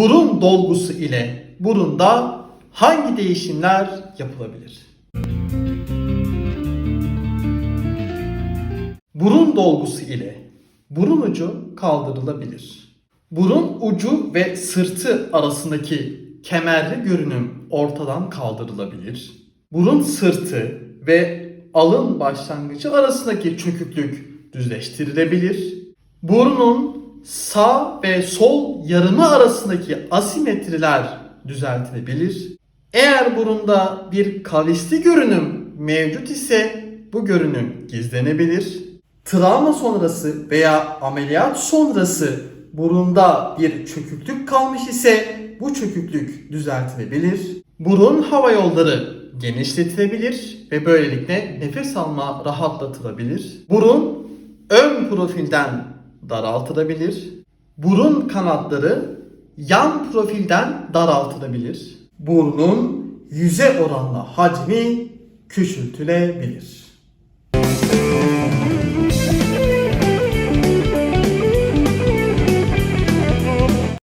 Burun dolgusu ile burunda hangi değişimler yapılabilir? Burun dolgusu ile burun ucu kaldırılabilir. Burun ucu ve sırtı arasındaki kemerli görünüm ortadan kaldırılabilir. Burun sırtı ve alın başlangıcı arasındaki çöküklük düzleştirilebilir. Burnun sağ ve sol yarımı arasındaki asimetriler düzeltilebilir. Eğer burunda bir kavisli görünüm mevcut ise bu görünüm gizlenebilir. Travma sonrası veya ameliyat sonrası burunda bir çöküklük kalmış ise bu çöküklük düzeltilebilir. Burun hava yolları genişletilebilir ve böylelikle nefes alma rahatlatılabilir. Burun ön profilden daraltılabilir. Burun kanatları yan profilden daraltılabilir. Burnun yüze oranla hacmi küçültülebilir.